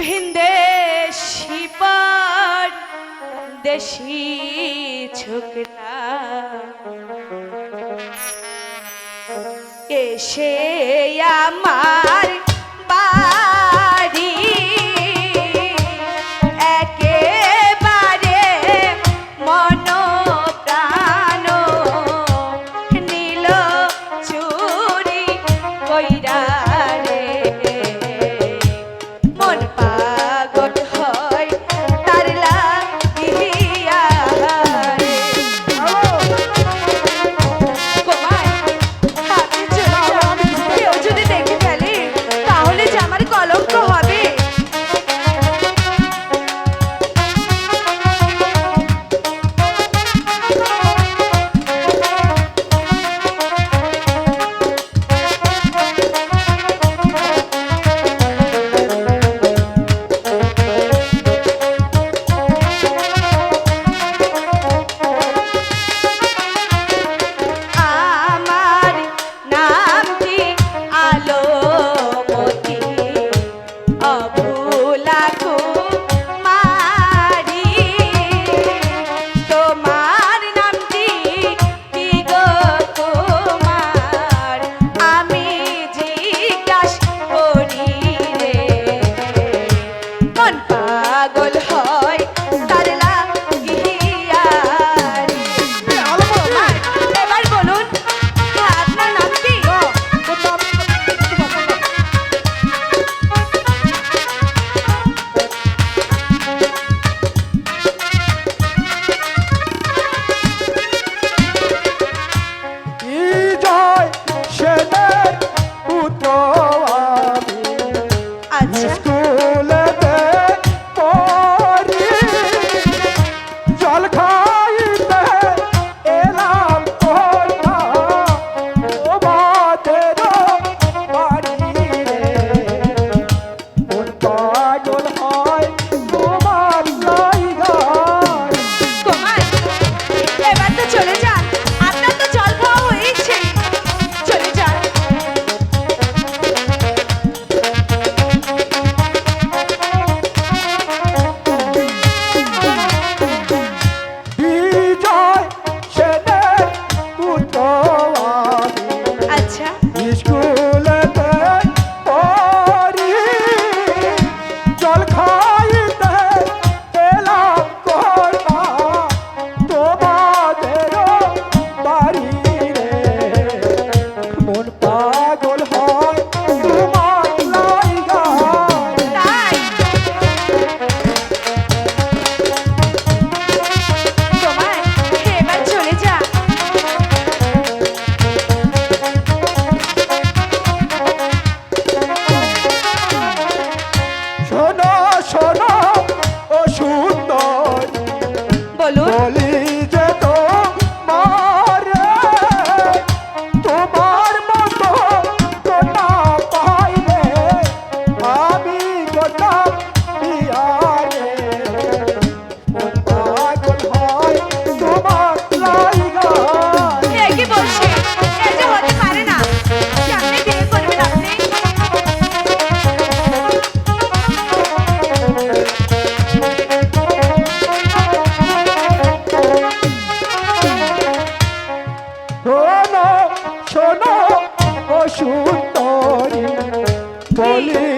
ভিনদেশি পার দেশি ছোকরা। এসে আমার শোনো ও সুন্দর। বলুন। বলে